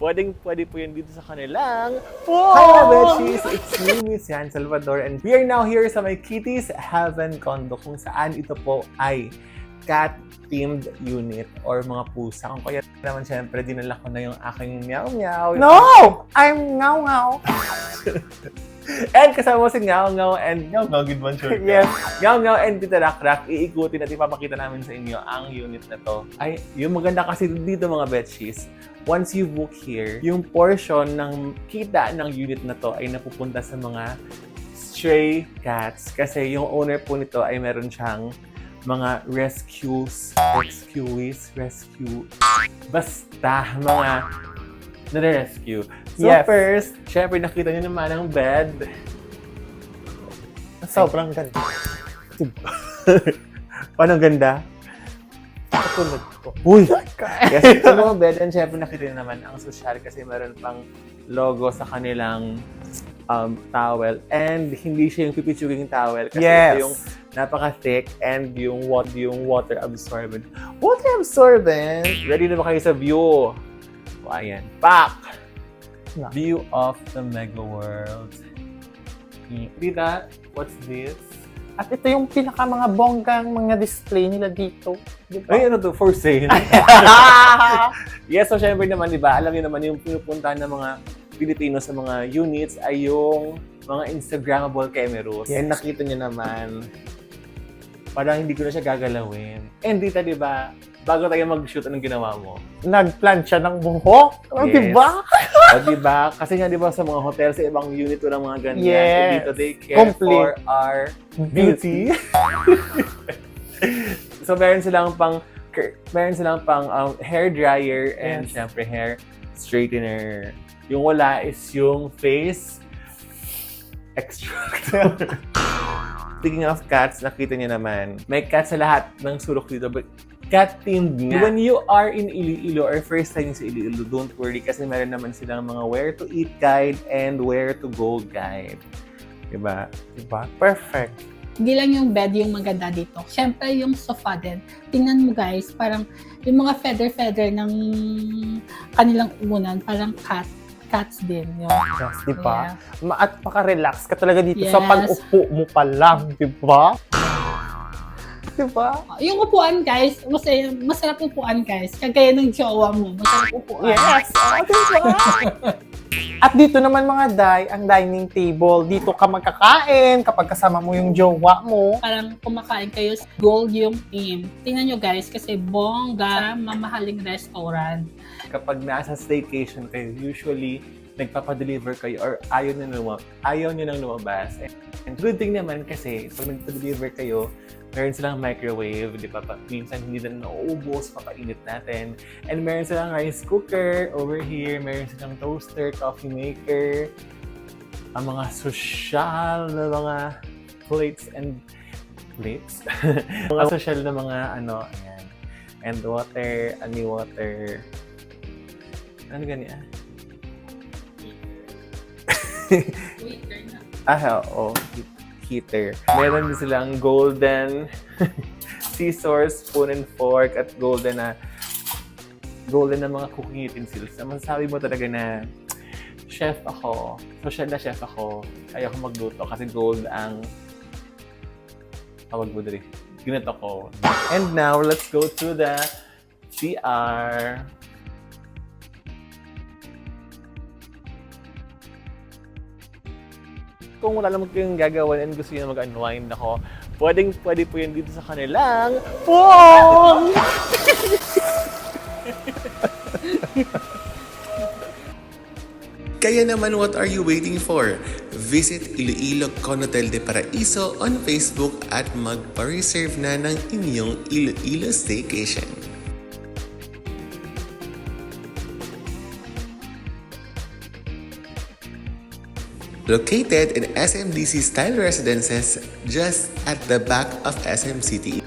pwedeng pwede po yun dito sa kanilang Wow! Hi, mga Betchies! It's me, Miss Yan Salvador, and we are now here sa my Kitty's Heaven condo kung saan ito po ay cat-themed unit or mga pusa. Kung kaya naman syempre, dinala ko na yung aking meow-meow. No! I'm ngaw. And kasama mo si Ngaw Ngaw and Ngaw Ngaw, good one, sure. Yes. Ngaw Ngaw and Tita Rak Rak, iikutin at ipapakita namin sa inyo ang unit na to. Ay, yung maganda kasi dito mga Betchies, once you book here, yung portion ng kita ng unit na to ay napupunta sa mga stray cats. Kasi yung owner po nito ay meron siyang mga rescues, rescuees, rescue, basta mga nare-rescue. So Yes. first, syempre nakita niyo naman ang bed. Sobrang ganda. Paano ang ganda? Katulad ko. Uy! yes, ito mga bed and syempre nakita niyo naman ang social kasi meron pang logo sa kanilang um, towel and hindi siya yung pipitsuging towel kasi Yes. ito yung napaka-thick and yung, what, yung water absorbent. Water absorbent! Ready na ba kayo sa view? Ayan. Pak! Na. View of the Mega World. Tita, what's this? At ito yung pinaka mga bonggang mga display nila dito. Di ba? Ay, ano to? For sale? yes, so syempre naman, di ba, alam niyo naman yung pinupuntahan ng mga Pilipino sa mga units ay yung mga Instagrammable cameras. Yan, nakita niyo naman. Parang hindi ko na siya gagalawin. And dita, di ba, bago tayo mag-shoot, anong ginawa mo? Nagplan siya ng buhok. Oh, Yes. Di ba? o, di ba? Kasi nga, di ba, sa mga hotel, sa ibang unit, walang mga ganyan. Yes. So, dito, they care Complete. for our beauty. so, meron silang pang meron silang pang um, hair dryer and Yes. syempre hair straightener. Yung wala is yung face extractor. Speaking of cats, nakita niyo naman, may cats sa lahat ng sulok dito. But cat-themed nga. When you are in Iloilo or first time sa Iloilo, don't worry kasi meron naman silang mga where to eat guide and where to go guide. Diba? Diba? Perfect. Hindi lang yung bed yung maganda dito. Siyempre, yung sofa din. Tingnan mo guys, parang yung mga feather-feather ng kanilang unan, parang cat, cats din. Yun. Yes, di ba? Yeah. Ma- At maka-relax ka talaga dito sa Yes. pag-upo mo pa lang, di ba? Di ba? Yung upuan guys, masaya, masarap upuan guys. Kagaya ng jowa mo, masarap upuan. Yes! Oh, di ba? At dito naman mga day, ang dining table. Dito ka magkakain kapag kasama mo yung jowa mo. Parang kumakain kayo, gold yung team. Tingnan nyo guys, kasi bongga, mamahaling restaurant. kapag nasa staycation kayo, usually nagpapadeliver kayo or ayaw nyo, luma- ayaw nyo nang lumabas. And good thing naman kasi pag nagpa-deliver kayo, meron silang microwave, di ba? Minsan hindi na nauubos, papainit natin. And meron silang rice cooker over here, meron silang toaster, coffee maker, ang mga social na mga plates and plates. mga social na mga ano, ayan. And water, ani water, ano gani ah? Ah, oo. Heater. Meron din silang golden scissors, spoon and fork, at golden na golden na mga cooking utensils. Na masasabi mo talaga na chef ako. Social na chef ako. Kaya ko magluto kasi gold ang tawag mo dali. Ginito ko. And now, let's go to the CR. Kung wala naman kayong gagawin and gusto nyo mag-unwind ako, pwedeng pwede po yun dito sa kanilang Wow! Kaya naman what are you waiting for? Visit Iloilo Conotel de Paraiso on Facebook at magpa-reserve na ng inyong Iloilo Staycation. Located in SMDC style residences just at the back of SM City